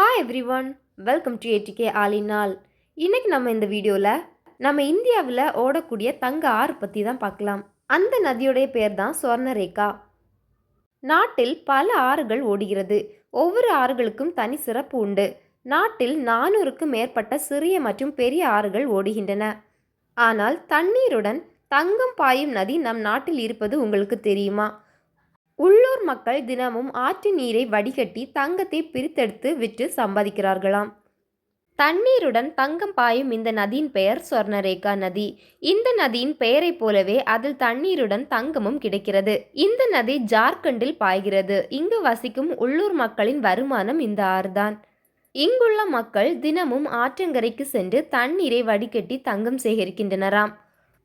Hi everyone welcome to ATK ஆலினால் இன்றைக்கி நம்ம இந்த வீடியோவில் நம்ம இந்தியாவில் ஓடக்கூடிய தங்க ஆறு பற்றி தான் பார்க்கலாம். அந்த நதியுடைய பேர் தான் சுவர்ணரேகா நாட்டில் பல ஆறுகள் ஓடுகிறது. ஒவ்வொரு ஆறுகளுக்கும் தனி சிறப்பு உண்டு. நாட்டில் நானூறுக்கும் மேற்பட்ட சிறிய மற்றும் பெரிய ஆறுகள் ஓடுகின்றன. ஆனால் தண்ணீருடன் தங்கம் பாயும் நதி நம் நாட்டில் இருப்பது உங்களுக்கு தெரியுமா? உள்ளூர் மக்கள் தினமும் ஆற்று நீரை வடிகட்டி தங்கத்தை பிரித்தெடுத்து விற்று சம்பாதிக்கிறார்களாம். தண்ணீருடன் தங்கம் பாயும் இந்த நதியின் பெயர் சொர்ணரேகா நதி. இந்த நதியின் பெயரைப் போலவே அதில் தண்ணீருடன் தங்கமும் கிடைக்கிறது. இந்த நதி ஜார்க்கண்டில் பாய்கிறது. இங்கு வசிக்கும் உள்ளூர் மக்களின் வருமானம் இந்த ஆறுதான். இங்குள்ள மக்கள் தினமும் ஆற்றங்கரைக்கு சென்று தண்ணீரை வடிகட்டி தங்கம் சேகரிக்கின்றனராம்.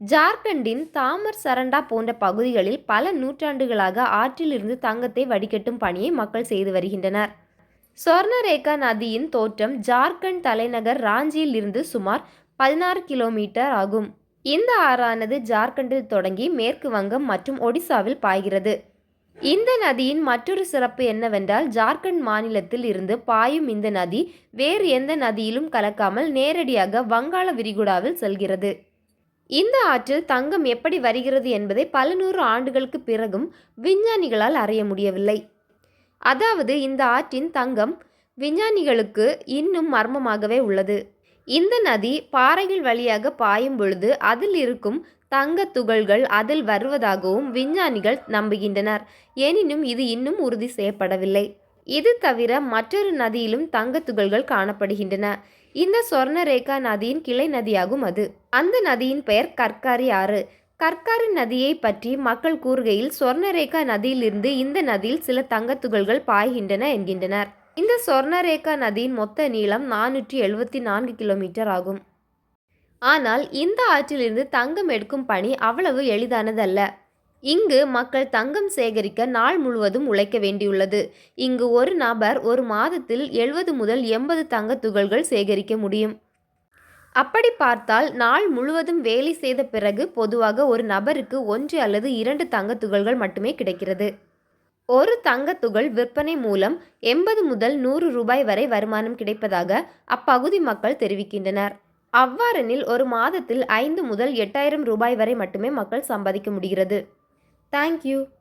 ஜார்க்கண்டின் தாமர் சரண்டா போன்ற பகுதிகளில் பல நூற்றாண்டுகளாக ஆற்றிலிருந்து தங்கத்தை வடிகட்டும் பணியை மக்கள் செய்து வருகின்றனர். சொர்ணரேகா நதியின் தோற்றம் ஜார்க்கண்ட் தலைநகர் ராஞ்சியில் இருந்து சுமார் பதினாறு கிலோமீட்டர் ஆகும். இந்த ஆறானது ஜார்க்கண்டில் தொடங்கி மேற்கு வங்கம் மற்றும் ஒடிசாவில் பாய்கிறது. இந்த நதியின் மற்றொரு சிறப்பு என்னவென்றால் ஜார்க்கண்ட் மாநிலத்தில் இருந்து பாயும் இந்த நதி வேறு எந்த நதியிலும் கலக்காமல் நேரடியாக வங்காள விரிகுடாவில் செல்கிறது. இந்த ஆற்றில் தங்கம் எப்படி வருகிறது என்பதை பல நூறு ஆண்டுகளுக்கு பிறகும் விஞ்ஞானிகளால் அறிய முடியவில்லை. அதாவது இந்த ஆற்றின் தங்கம் விஞ்ஞானிகளுக்கு இன்னும் மர்மமாகவே உள்ளது. இந்த நதி பாறைகள் வழியாக பாயும் பொழுது அதில் இருக்கும் தங்க துகள்கள் அதில் வருவதாகவும் விஞ்ஞானிகள் நம்புகின்றனர். எனினும் இது இன்னும் உறுதி செய்யப்படவில்லை. இது தவிர மற்றொரு நதியிலும் தங்க துகள்கள் காணப்படுகின்றன. இந்த சொர்ணரேகா நதியின் கிளை நதியாகும் அது. அந்த நதியின் பெயர் கற்காரி ஆறு. கற்காரி நதியை பற்றி மக்கள் கூறுகையில் சொர்ணரேகா நதியிலிருந்து இந்த நதியில் சில தங்கத்துகள்கள் பாய்கின்றன என்கின்றனர். இந்த சொர்ணரேகா நதியின் மொத்த நீளம் நானூற்றி எழுபத்தி நான்கு கிலோமீட்டர் ஆகும். ஆனால் இந்த ஆற்றிலிருந்து தங்கம் எடுக்கும் பணி அவ்வளவு எளிதானதல்ல. இங்கு மக்கள் தங்கம் சேகரிக்க நாள் முழுவதும் உழைக்க வேண்டியுள்ளது. இங்கு ஒரு நபர் ஒரு மாதத்தில் எழுபது முதல் எண்பது தங்க துகள்கள் சேகரிக்க முடியும். அப்படி பார்த்தால் நாள் முழுவதும் வேலை செய்த பிறகு பொதுவாக ஒரு நபருக்கு ஒன்று அல்லது இரண்டு தங்க துகள்கள் மட்டுமே கிடைக்கிறது. ஒரு தங்கத்துகள் விற்பனை மூலம் எண்பது முதல் நூறு ரூபாய் வரை வருமானம் கிடைப்பதாக அப்பகுதி மக்கள் தெரிவிக்கின்றனர். அவ்வாறெனில் ஒரு மாதத்தில் ஐந்து முதல் எட்டாயிரம் ரூபாய் வரை மட்டுமே மக்கள் சம்பாதிக்க முடிகிறது. Thank you.